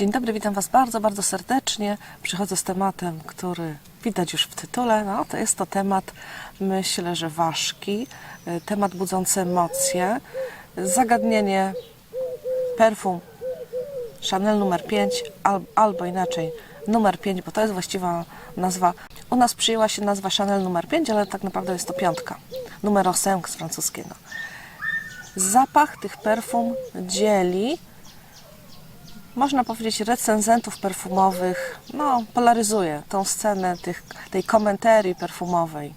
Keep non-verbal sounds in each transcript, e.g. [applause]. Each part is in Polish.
Dzień dobry, witam Was bardzo, bardzo serdecznie. Przychodzę z tematem, który widać już w tytule. No, to jest to temat, myślę, że ważki, y, temat budzący emocje, zagadnienie perfum Chanel numer 5 al, albo inaczej numer 5, bo to jest właściwa nazwa. U nas przyjęła się nazwa Chanel numer 5, ale tak naprawdę jest to piątka. Numer 5 z francuskiego. Zapach tych perfum dzieli można powiedzieć, recenzentów perfumowych, no, polaryzuje tą scenę tych, tej komentarii perfumowej.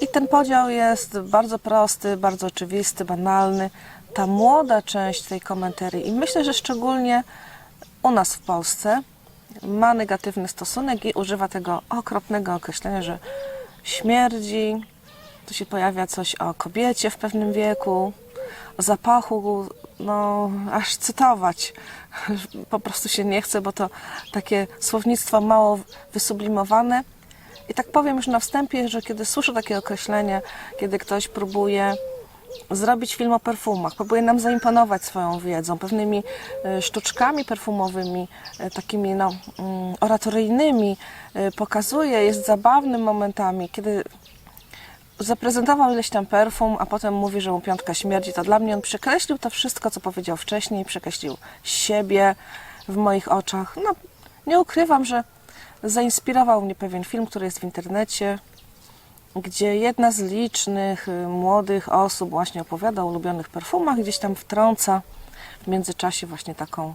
I ten podział jest bardzo prosty, bardzo oczywisty, banalny. Ta młoda część tej komentarii, i myślę, że szczególnie u nas w Polsce, ma negatywny stosunek i używa tego okropnego określenia, że śmierdzi. Tu się pojawia coś o kobiecie w pewnym wieku, zapachu, no aż cytować. Po prostu się nie chce, bo to takie słownictwo mało wysublimowane. I tak powiem już na wstępie, że kiedy słyszę takie określenie, kiedy ktoś próbuje zrobić film o perfumach, próbuje nam zaimponować swoją wiedzą, pewnymi e, sztuczkami perfumowymi, e, takimi no, mm, oratoryjnymi, e, pokazuje, jest zabawnym momentami, kiedy zaprezentował ileś tam perfum, a potem mówi, że mu piątka śmierdzi, to dla mnie on przekreślił to wszystko, co powiedział wcześniej, przekreślił siebie w moich oczach. No, nie ukrywam, że zainspirował mnie pewien film, który jest w internecie, gdzie jedna z licznych y, młodych osób właśnie opowiada o ulubionych perfumach, gdzieś tam wtrąca w międzyczasie właśnie taką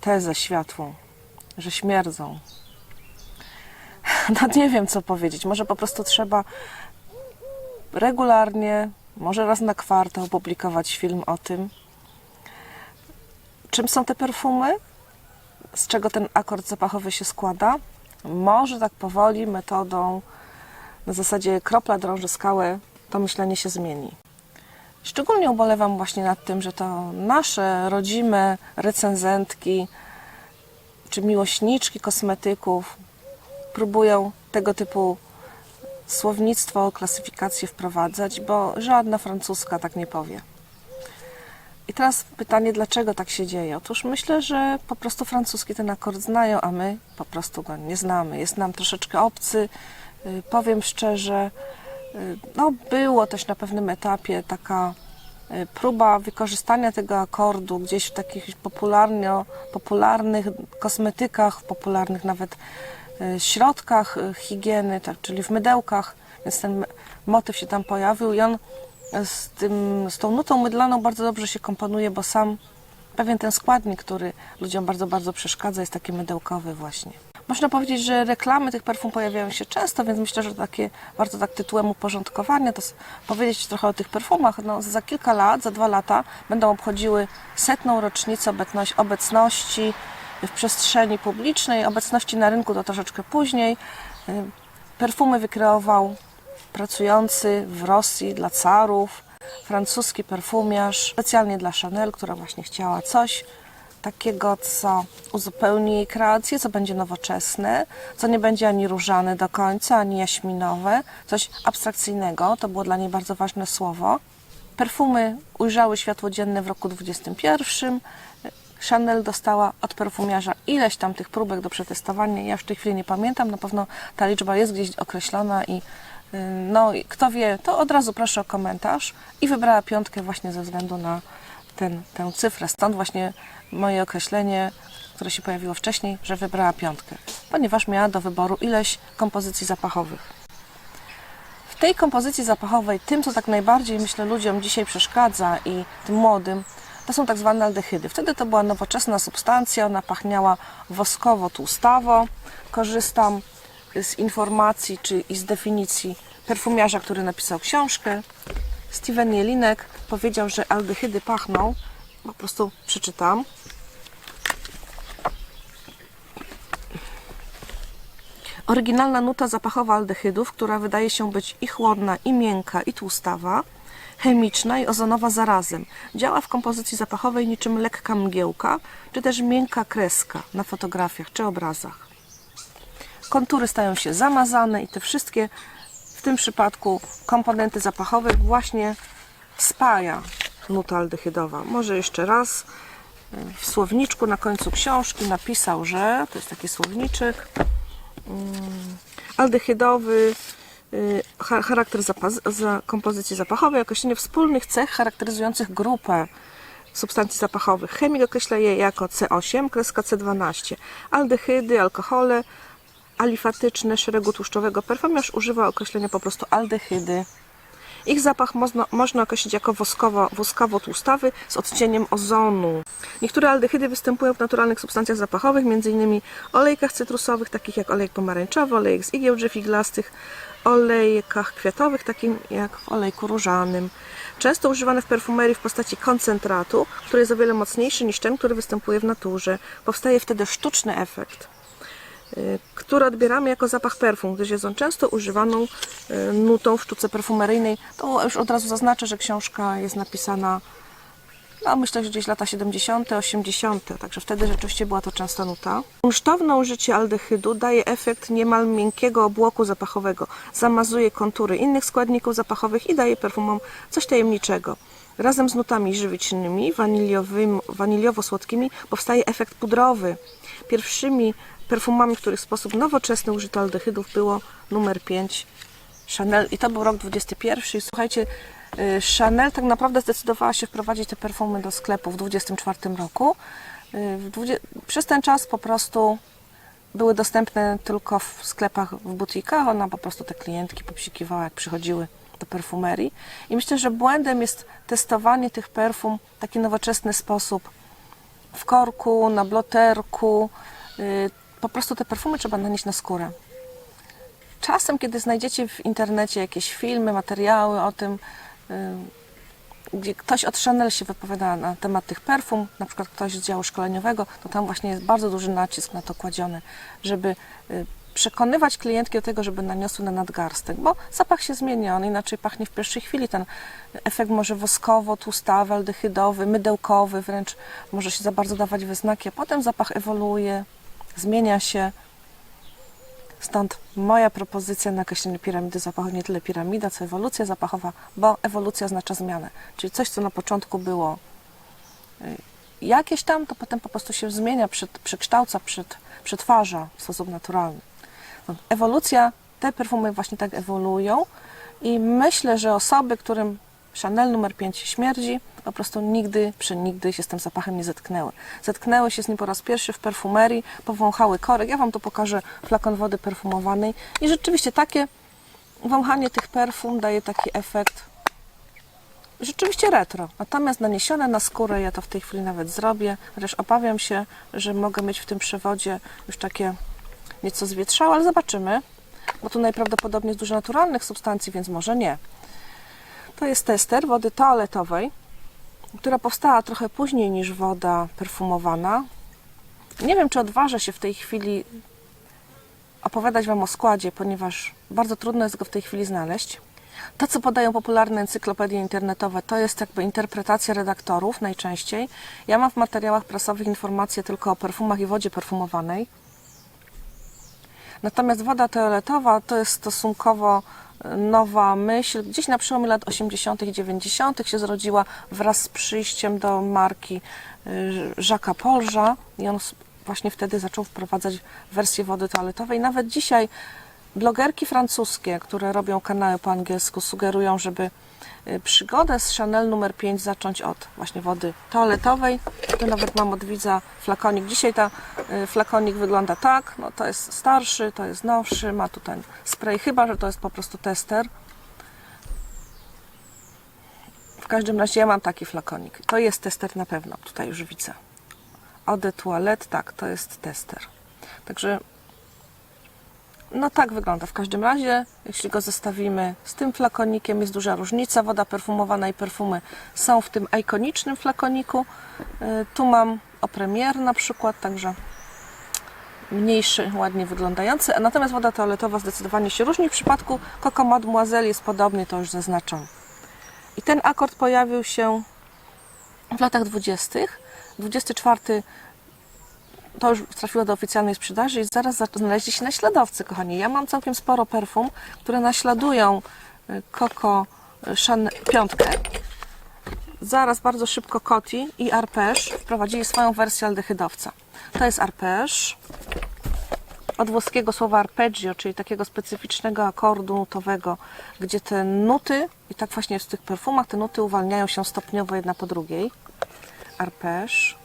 tezę światłą, że śmierdzą. [laughs] No nie wiem, co powiedzieć. Może po prostu trzeba regularnie, może raz na kwartał publikować film o tym, czym są te perfumy, z czego ten akord zapachowy się składa. Może tak powoli, metodą na zasadzie kropla drąży skałę, to myślenie się zmieni. Szczególnie ubolewam właśnie nad tym, że to nasze rodzime recenzentki czy miłośniczki kosmetyków próbują tego typu słownictwo, klasyfikację wprowadzać, bo żadna francuska tak nie powie. I teraz pytanie, dlaczego tak się dzieje? Otóż myślę, że po prostu francuski ten akord znają, a my po prostu go nie znamy. Jest nam troszeczkę obcy. Y, Powiem szczerze, y, no było też na pewnym etapie taka y, próba wykorzystania tego akordu gdzieś w takich popularnych kosmetykach, popularnych nawet środkach y, higieny, tak, czyli w mydełkach, więc ten motyw się tam pojawił i on z, tym, z tą nutą mydlaną bardzo dobrze się komponuje, bo sam pewien ten składnik, który ludziom bardzo, bardzo przeszkadza, jest taki mydełkowy właśnie. Można powiedzieć, że reklamy tych perfum pojawiają się często, więc myślę, że takie warto tak tytułem uporządkowania to powiedzieć trochę o tych perfumach. No, za kilka lat, za dwa lata będą obchodziły setną rocznicę obecności w przestrzeni publicznej, obecności na rynku to troszeczkę później. Y, Perfumy wykreował pracujący w Rosji dla carów, francuski perfumiarz, specjalnie dla Chanel, która właśnie chciała coś takiego, co uzupełni jej kreację, co będzie nowoczesne, co nie będzie ani różane do końca, ani jaśminowe, coś abstrakcyjnego. To było dla niej bardzo ważne słowo. Perfumy ujrzały światło dzienne w roku 21. Chanel dostała od perfumiarza ileś tam tych próbek do przetestowania. Ja w tej chwili nie pamiętam, na pewno ta liczba jest gdzieś określona i y, no, kto wie, to od razu proszę o komentarz. I wybrała piątkę właśnie ze względu na ten, tę cyfrę. Stąd właśnie moje określenie, które się pojawiło wcześniej, że wybrała piątkę, ponieważ miała do wyboru ileś kompozycji zapachowych. W tej kompozycji zapachowej, tym co tak najbardziej myślę ludziom dzisiaj przeszkadza i tym młodym, to są tak zwane aldehydy. Wtedy to była nowoczesna substancja, ona pachniała woskowo-tłustawo. Korzystam z informacji czy i z definicji perfumiarza, który napisał książkę. Steven Jelinek powiedział, że aldehydy pachną, po prostu przeczytam. Oryginalna nuta zapachowa aldehydów, która wydaje się być i chłodna, i miękka, i tłustawa, chemiczna i ozonowa zarazem. Działa w kompozycji zapachowej niczym lekka mgiełka, czy też miękka kreska na fotografiach czy obrazach. Kontury stają się zamazane i te wszystkie, w tym przypadku komponenty zapachowe właśnie spaja nuta aldehydowa. Może jeszcze raz w słowniczku na końcu książki napisał, że to jest taki słowniczek mm, aldehydowy, charakter zapa- za kompozycji zapachowej, określenie wspólnych cech charakteryzujących grupę substancji zapachowych. Chemik określa je jako C8, kreska C12. Aldehydy, alkohole alifatyczne szeregu tłuszczowego. Perfumiarz używa określenia po prostu aldehydy. Ich zapach można, można określić jako woskowo, woskowo-tłustawy z odcieniem ozonu. Niektóre aldehydy występują w naturalnych substancjach zapachowych, m.in. olejkach cytrusowych, takich jak olejek pomarańczowy, olejek z igieł drzew iglastych, olejkach kwiatowych, takim jak w olejku różanym. Często używane w perfumerii w postaci koncentratu, który jest o wiele mocniejszy niż ten, który występuje w naturze. Powstaje wtedy sztuczny efekt y, który odbieramy jako zapach perfum, gdyż jest on często używaną y, nutą w sztuce perfumeryjnej. To już od razu zaznaczę, że książka jest napisana, no myślę, że gdzieś lata 70., 80., także wtedy rzeczywiście była to częsta nuta. Kunsztowne użycie aldehydu daje efekt niemal miękkiego obłoku zapachowego, zamazuje kontury innych składników zapachowych i daje perfumom coś tajemniczego. Razem z nutami żywicznymi, waniliowo-słodkimi powstaje efekt pudrowy. Pierwszymi perfumami, których sposób nowoczesny użyto aldehydów było numer 5 Chanel i to był rok 21 i słuchajcie, Chanel tak naprawdę zdecydowała się wprowadzić te perfumy do sklepu w 24 roku. Y, Przez ten czas po prostu były dostępne tylko w sklepach, w butikach. Ona po prostu te klientki popsikiwała, jak przychodziły do perfumerii. I myślę, że błędem jest testowanie tych perfum w taki nowoczesny sposób. W korku, na bloterku. Y, Po prostu te perfumy trzeba nanieść na skórę. Czasem, kiedy znajdziecie w internecie jakieś filmy, materiały o tym, y, gdzie ktoś od Chanel się wypowiada na temat tych perfum, na przykład ktoś z działu szkoleniowego, to tam właśnie jest bardzo duży nacisk na to kładziony, żeby y, przekonywać klientki do tego, żeby naniosły na nadgarstek, bo zapach się zmienia, on inaczej pachnie w pierwszej chwili. Ten efekt może woskowo, tłustawy, aldehydowy, mydełkowy, wręcz może się za bardzo dawać we znaki, a potem zapach ewoluuje, zmienia się. Stąd moja propozycja na określenie piramidy zapachowej, nie tyle piramida, co ewolucja zapachowa, bo ewolucja oznacza zmianę. Czyli coś, co na początku było y, jakieś tam, to potem po prostu się zmienia, przekształca, przetwarza w sposób naturalny. Stąd ewolucja, te perfumy właśnie tak ewoluują i myślę, że osoby, którym Chanel numer 5 śmierdzi, po prostu nigdy, przenigdy się z tym zapachem nie zetknęły. Zetknęły się z nim po raz pierwszy w perfumerii, powąchały korek. Ja Wam tu pokażę flakon wody perfumowanej i rzeczywiście takie wąchanie tych perfum daje taki efekt rzeczywiście retro. Natomiast naniesione na skórę, ja to w tej chwili nawet zrobię, chociaż obawiam się, że mogę mieć w tym przewodzie już takie nieco zwietrzałe, ale zobaczymy, bo tu najprawdopodobniej jest dużo naturalnych substancji, więc może nie. To jest tester wody toaletowej, która powstała trochę później niż woda perfumowana. Nie wiem, czy odważę się w tej chwili opowiadać Wam o składzie, ponieważ bardzo trudno jest go w tej chwili znaleźć. To, co podają popularne encyklopedie internetowe, to jest jakby interpretacja redaktorów najczęściej. Ja mam w materiałach prasowych informacje tylko o perfumach i wodzie perfumowanej. Natomiast woda toaletowa to jest stosunkowo nowa myśl. Gdzieś na przełomie lat 80. i 90. się zrodziła wraz z przyjściem do marki e, Jacques'a Polża i on właśnie wtedy zaczął wprowadzać wersję wody toaletowej. Nawet dzisiaj blogerki francuskie, które robią kanały po angielsku, sugerują, żeby y, przygodę z Chanel numer 5 zacząć od właśnie wody toaletowej. Tu nawet mam od widza flakonik. Dzisiaj ta y, flakonik wygląda tak. No, to jest starszy, to jest nowszy, ma tu ten spray, chyba że to jest po prostu tester. W każdym razie ja mam taki flakonik. To jest tester na pewno, tutaj już widzę. Eau de toilette, tak, to jest tester. Także no tak wygląda. W każdym razie, jeśli go zestawimy z tym flakonikiem, jest duża różnica. Woda perfumowana i perfumy są w tym ikonicznym flakoniku. Y, Tu mam o premier na przykład, także mniejszy, ładnie wyglądający. Natomiast woda toaletowa zdecydowanie się różni. W przypadku Coco Mademoiselle jest podobny, to już zaznaczam. I ten akord pojawił się w latach 20. 24 to już trafiło do oficjalnej sprzedaży i zaraz za- znaleźli się naśladowcy, kochani. Ja mam całkiem sporo perfum, które naśladują y, Coco y, Chanel piątkę. zaraz bardzo szybko Coty i Arpesz wprowadzili swoją wersję aldehydowca. To jest Arpesz od włoskiego słowa arpeggio, czyli takiego specyficznego akordu nutowego, gdzie te nuty, i tak właśnie w tych perfumach, te nuty uwalniają się stopniowo jedna po drugiej. Arpesz.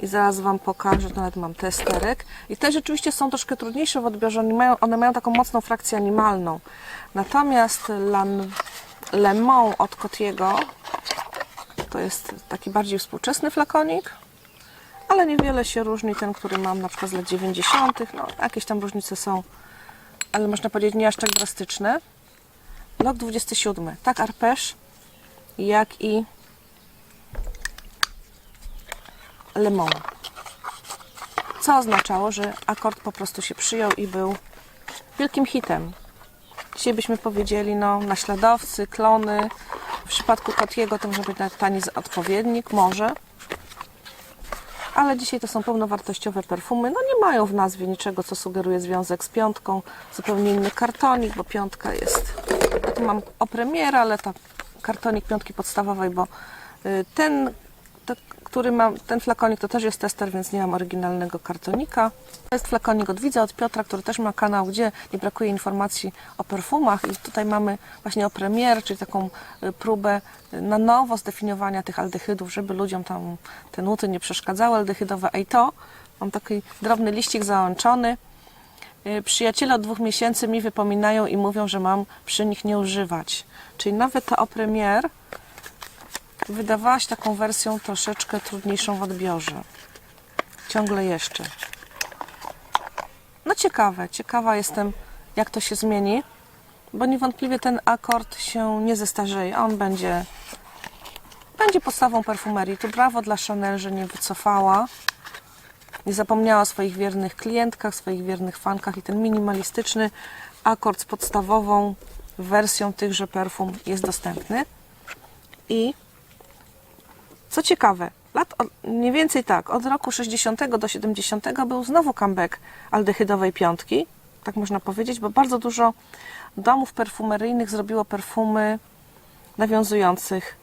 I zaraz Wam pokażę, nawet mam testerek. I te rzeczywiście są troszkę trudniejsze w odbiorze, one mają, one mają taką mocną frakcję animalną. Natomiast Lan, Le Mans od Cotiego to jest taki bardziej współczesny flakonik, ale niewiele się różni ten, który mam na przykład z lat 90. No, jakieś tam różnice są, ale można powiedzieć nie aż tak drastyczne. Rok 27. Tak arpesz, jak i Le Mans. Co oznaczało, że akord po prostu się przyjął i był wielkim hitem. Dzisiaj byśmy powiedzieli, no, naśladowcy, klony. W przypadku Cotiego to może być nawet tani odpowiednik, może. Ale dzisiaj to są pełnowartościowe perfumy. No nie mają w nazwie niczego, co sugeruje związek z piątką. Zupełnie inny kartonik, bo piątka jest... Ja tu mam o premierę, ale to kartonik piątki podstawowej, bo y, ten, te, który mam, ten flakonik to też jest tester, więc nie mam oryginalnego kartonika. To jest flakonik od Widza, od Piotra, który też ma kanał, gdzie nie brakuje informacji o perfumach i tutaj mamy właśnie o premier, czyli taką y, próbę y, na nowo zdefiniowania tych aldehydów, żeby ludziom tam te nuty nie przeszkadzały aldehydowe. A i to, mam taki drobny liścik załączony. Y, Przyjaciele od dwóch miesięcy mi wypominają i mówią, że mam przy nich nie używać. Czyli nawet ta o premier wydawała się taką wersją troszeczkę trudniejszą w odbiorze. Ciągle jeszcze. No ciekawe, ciekawa jestem, jak to się zmieni, bo niewątpliwie ten akord się nie zestarzeje. On będzie, będzie podstawą perfumerii. Tu brawo dla Chanel, że nie wycofała, nie zapomniała o swoich wiernych klientkach, swoich wiernych fankach i ten minimalistyczny akord z podstawową wersją tychże perfum jest dostępny. I co ciekawe, lat od, mniej więcej tak, od roku 60 do 70 był znowu comeback aldehydowej piątki, tak można powiedzieć, bo bardzo dużo domów perfumeryjnych zrobiło perfumy nawiązujących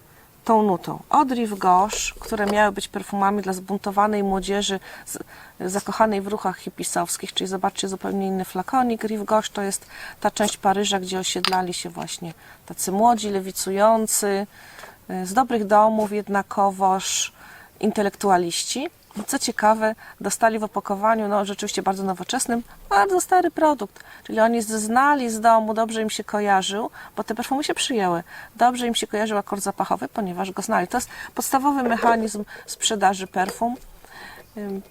tą nutą. Od Rive Gauche, które miały być perfumami dla zbuntowanej młodzieży z, zakochanej w ruchach hipisowskich, czyli zobaczcie zupełnie inny flakonik. Rive Gauche to jest ta część Paryża, gdzie osiedlali się właśnie tacy młodzi, lewicujący, z dobrych domów, jednakowoż intelektualiści. Co ciekawe, dostali w opakowaniu, no rzeczywiście bardzo nowoczesnym, bardzo stary produkt. Czyli oni znali z domu, dobrze im się kojarzył, bo te perfumy się przyjęły. Dobrze im się kojarzył akord zapachowy, ponieważ go znali. To jest podstawowy mechanizm sprzedaży perfum.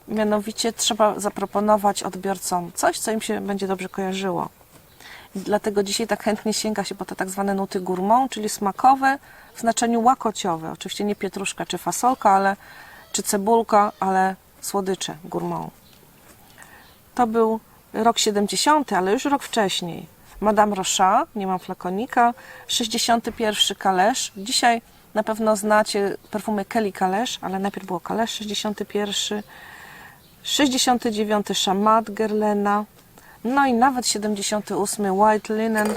Mianowicie trzeba zaproponować odbiorcom coś, co im się będzie dobrze kojarzyło. Dlatego dzisiaj tak chętnie sięga się po te tak zwane nuty gourmand, czyli smakowe w znaczeniu łakociowe. Oczywiście nie pietruszka czy fasolka, ale, czy cebulka, ale słodycze gourmand. To był rok 70, ale już rok wcześniej. Madame Rochat, nie mam flakonika, 61 Kalesz. Dzisiaj na pewno znacie perfumy Kelly Kalesz, ale najpierw było Kalesz 61, 69 Chamat Guerlaina, no i nawet 78 White Linen.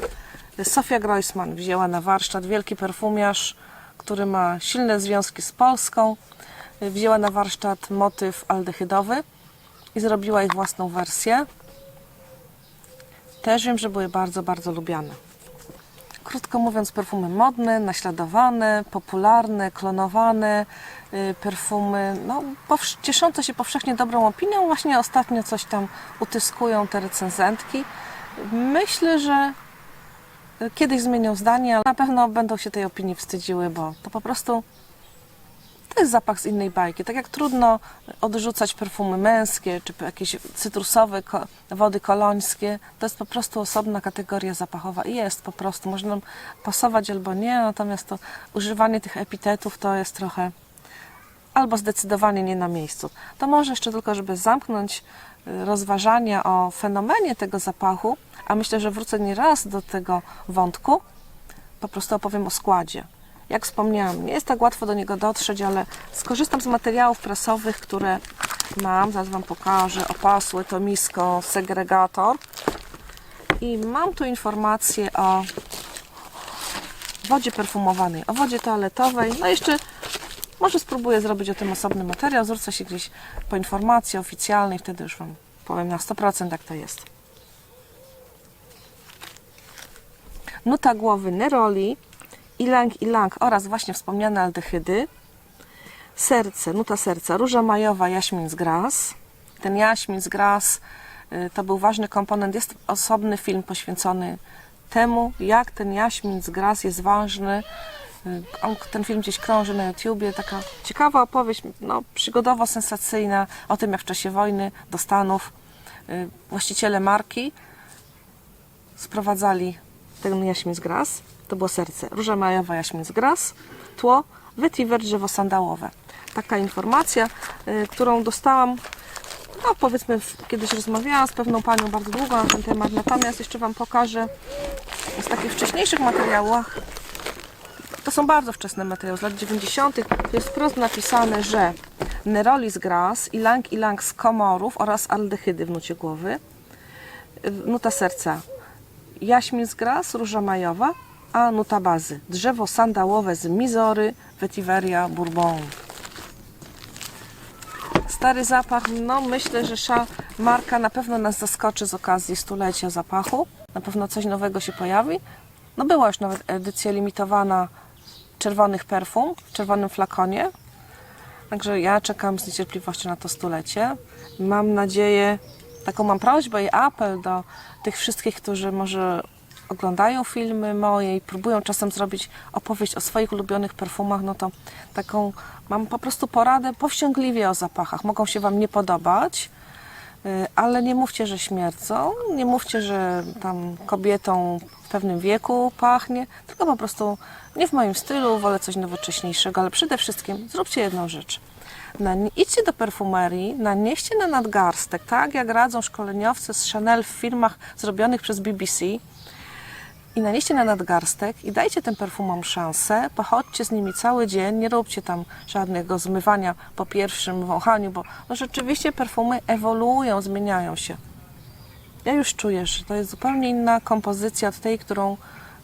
Sofia Groisman wzięła na warsztat wielki perfumiarz, który ma silne związki z Polską. Wzięła na warsztat motyw aldehydowy i zrobiła ich własną wersję. Też wiem, że były bardzo, bardzo lubiane. Krótko mówiąc, perfumy modne, naśladowane, popularne, klonowane, y, perfumy no, cieszące się powszechnie dobrą opinią. Właśnie ostatnio coś tam utyskują te recenzentki. Myślę, że kiedyś zmienią zdanie, ale na pewno będą się tej opinii wstydziły, bo to po prostu to jest zapach z innej bajki. Tak jak trudno odrzucać perfumy męskie, czy jakieś cytrusowe wody kolońskie, to jest po prostu osobna kategoria zapachowa i jest po prostu. Można pasować albo nie, natomiast to używanie tych epitetów to jest trochę albo zdecydowanie nie na miejscu. To może jeszcze tylko, żeby zamknąć y, rozważania o fenomenie tego zapachu, a myślę, że wrócę nie raz do tego wątku, po prostu opowiem o składzie. Jak wspomniałam, nie jest tak łatwo do niego dotrzeć, ale skorzystam z materiałów prasowych, które mam. Zaraz Wam pokażę. Opasłe, to misko, segregator. I mam tu informację o wodzie perfumowanej, o wodzie toaletowej. No jeszcze może spróbuję zrobić o tym osobny materiał, zwrócę się gdzieś po informacji oficjalnej, wtedy już Wam powiem na 100% jak to jest. Nuta głowy neroli, ilang ilang oraz właśnie wspomniane aldehydy. Serce, nuta serca, róża majowa, jaśmin z gras. Ten jaśmin z gras y, to był ważny komponent. Jest osobny film poświęcony temu, jak ten jaśmin z gras jest ważny. On, ten film gdzieś krąży na YouTubie. Taka ciekawa opowieść, no, przygodowo-sensacyjna o tym, jak w czasie wojny do Stanów y, właściciele marki sprowadzali ten jaśmin z gras. To było serce. Róża majowa, jaśmin z gras. Tło, vetiver, drzewo sandałowe. Taka informacja, y, którą dostałam, no powiedzmy, kiedyś rozmawiałam z pewną panią bardzo długo na ten temat. Natomiast jeszcze Wam pokażę z takich wcześniejszych materiałach. To są bardzo wczesne materiały z lat 90. To jest wprost napisane, że nerolis gras, ilang ilang z komorów oraz aldehydy w nucie głowy. Nuta serca jaśmin z gras, róża majowa, a nuta bazy drzewo sandałowe z mizory, vetiveria bourbon. Stary zapach, no myślę, że sza marka na pewno nas zaskoczy z okazji stulecia zapachu. Na pewno coś nowego się pojawi. No była już nawet edycja limitowana czerwonych perfum w czerwonym flakonie. Także ja czekam z niecierpliwością na to stulecie. Mam nadzieję, taką mam prośbę i apel do tych wszystkich, którzy może oglądają filmy moje i próbują czasem zrobić opowieść o swoich ulubionych perfumach, no to taką mam po prostu poradę powściągliwie o zapachach. Mogą się Wam nie podobać, y, ale nie mówcie, że śmierdzą, nie mówcie, że tam kobietą w pewnym wieku pachnie, tylko po prostu nie w moim stylu, wolę coś nowocześniejszego, ale przede wszystkim zróbcie jedną rzecz. Nani- idźcie do perfumerii, nanieście na nadgarstek, tak jak radzą szkoleniowcy z Chanel w filmach zrobionych przez BBC i nanieście na nadgarstek i dajcie tym perfumom szansę, pochodźcie z nimi cały dzień, nie róbcie tam żadnego zmywania po pierwszym wąchaniu, bo no rzeczywiście perfumy ewoluują, zmieniają się. Ja już czuję, że to jest zupełnie inna kompozycja od tej, którą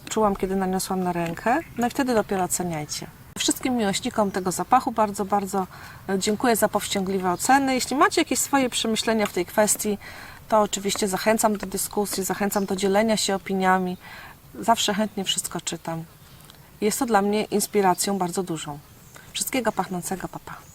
czułam, kiedy naniosłam na rękę. No i wtedy dopiero oceniajcie. Wszystkim miłośnikom tego zapachu bardzo, bardzo e, dziękuję za powściągliwe oceny. Jeśli macie jakieś swoje przemyślenia w tej kwestii, to oczywiście zachęcam do dyskusji, zachęcam do dzielenia się opiniami. Zawsze chętnie wszystko czytam. Jest to dla mnie inspiracją bardzo dużą. Wszystkiego pachnącego, papa.